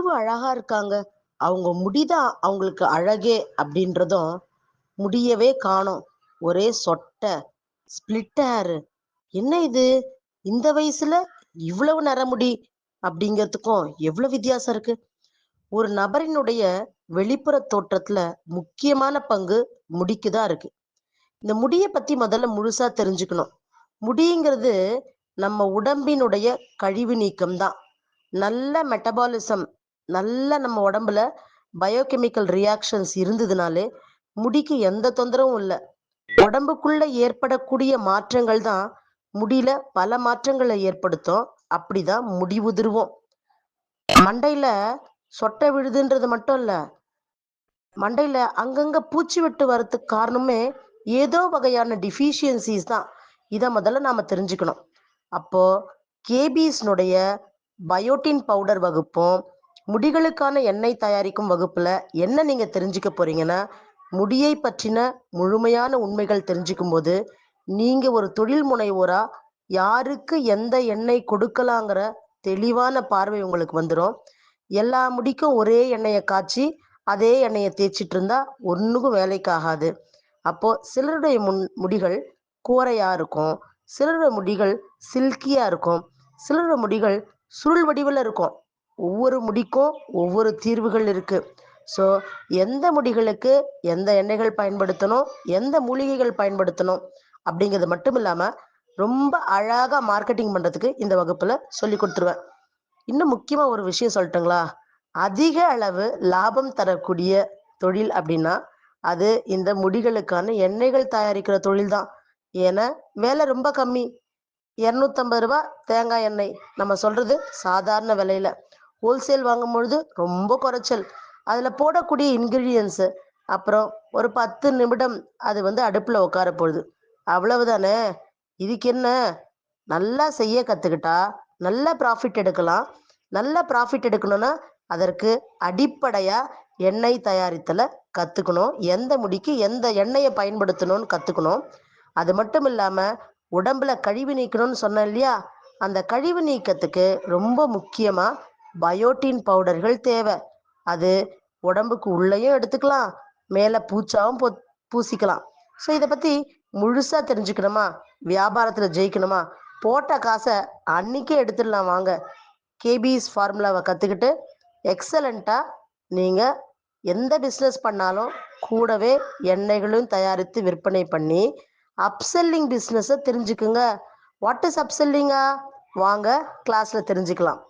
எவ்வளவு அழகா இருக்காங்க. அவங்க முடிதான் அவங்களுக்கு அழகே அப்படின்றதும் முடியவே காணும். ஒரே சொட்டை ஸ்பிளிட் ஹேரு என்ன இது? இந்த வயசுல இவ்வளவு நரமுடி அப்படிங்கிறதுக்கும் எவ்வளவு வித்தியாசம் இருக்கு? ஒரு நபரினுடைய வெளிப்புற தோற்றத்துல முக்கியமான பங்கு முடிக்குதான் இருக்கு. இந்த முடியை பத்தி முதல்ல முழுசா தெரிஞ்சுக்கணும். முடிங்கிறது நம்ம உடம்பினுடைய கழிவு நீக்கம் தான் நல்ல மெட்டபாலிசம் நல்ல நம்ம உடம்புல பயோகெமிக்கல் ரியாக்ஷன்ஸ் இருந்ததுனாலே முடிக்கு எந்த தொந்தரவும் இல்லை. உடம்புக்குள்ள ஏற்படக்கூடிய மாற்றங்கள் தான் முடியில பல மாற்றங்களை ஏற்படுத்தும். அப்படிதான் முடி உதிர்வோம். மண்டையில சொட்டை விழுதுன்றது மட்டும் இல்ல மண்டையில அங்கங்க பூச்சி வெட்டு வர்றதுக்கு காரணமே ஏதோ வகையான டிஃபிஷியன்சிஸ் தான். இதை முதல்ல நாம தெரிஞ்சுக்கணும். அப்போ கேபிஸ்னுடைய பயோட்டின் பவுடர் வகுப்பும். முடிகளுக்கான எண்ணெய் தயாரிக்கும் வகுப்புல என்ன நீங்க தெரிஞ்சுக்க போறீங்கன்னா முடியை பற்றின முழுமையான உண்மைகள் தெரிஞ்சுக்கும் போது நீங்க ஒரு தொழில் முனைவோரா யாருக்கு எந்த எண்ணெய் கொடுக்கலாங்கிற தெளிவான பார்வை உங்களுக்கு வந்துடும் எல்லா முடிக்கும் ஒரே எண்ணெயை காய்ச்சி அதே எண்ணெயை தேய்ச்சிட்டு இருந்தா ஒன்றுக்கும் வேலைக்கு ஆகாது அப்போ சிலருடைய முன் முடிகள் கூரையா இருக்கும். சிலருடைய முடிகள் சில்கியா இருக்கும். சிலருடைய முடிகள் சுருள் வடிவில் இருக்கும். ஒவ்வொரு முடிக்கும் ஒவ்வொரு தீர்வுகள் இருக்கு. ஸோ எந்த முடிகளுக்கு எந்த எண்ணெய்கள் பயன்படுத்தணும் எந்த மூலிகைகள் பயன்படுத்தணும் அப்படிங்கிறது மட்டும் இல்லாமல் ரொம்ப அழகாக மார்க்கெட்டிங் பண்ணுறதுக்கு இந்த வகுப்பில் சொல்லி கொடுத்துருவேன். இன்னும் முக்கியமாக ஒரு விஷயம் சொல்லட்டுங்களா? அதிக அளவு லாபம் தரக்கூடிய தொழில் அப்படின்னா அது இந்த முடிகளுக்கான எண்ணெய்கள் தயாரிக்கிற தொழில் தான். ஏன்னா வேலை ரொம்ப கம்மி. இரநூத்தம்பது ரூபா தேங்காய் எண்ணெய் நம்ம சொல்றது சாதாரண விலையில. ஹோல்சேல் வாங்கும் பொழுது ரொம்ப குறைச்சல். அதில் போடக்கூடிய இன்கிரீடியன்ஸு அப்புறம் ஒரு பத்து நிமிடம் அது வந்து அடுப்பில் உட்கார போகுது அவ்வளவு தானே இதுக்கு என்ன? நல்லா செய்ய கற்றுக்கிட்டா நல்ல ப்ராஃபிட் எடுக்கலாம். நல்ல ப்ராஃபிட் எடுக்கணும்னா அதற்கு அடிப்படையாக எண்ணெய் தயாரித்தலை கற்றுக்கணும் எந்த முடிக்கு எந்த எண்ணெயை பயன்படுத்தணும்னு கற்றுக்கணும் அது மட்டும் இல்லாமல் உடம்புல கழிவு நீக்கணும்னு சொன்னேன் இல்லையா? அந்த கழிவு நீக்கத்துக்கு ரொம்ப முக்கியமாக பயோட்டின் பவுடர்கள் தேவை. அது உடம்புக்கு உள்ளேயும் எடுத்துக்கலாம் மேலே பூச்சாவும் பூ பூசிக்கலாம். ஸோ இதை பற்றி முழுசாக தெரிஞ்சுக்கணுமா? வியாபாரத்தில் ஜெயிக்கணுமா? போட்ட காசை அன்னைக்கே எடுத்துடலாம் வாங்க. கேபிஎஸ் ஃபார்முலாவை கற்றுக்கிட்டு எக்ஸலண்ட்டாக நீங்கள் எந்த பிஸ்னஸ் பண்ணாலும் கூடவே எண்ணெய்களும் தயாரித்து விற்பனை பண்ணி அப்செல்லிங் பிஸ்னஸை தெரிஞ்சுக்குங்க. வாட் இஸ் அப்செல்லிங்கா வாங்க கிளாஸில் தெரிஞ்சுக்கலாம்.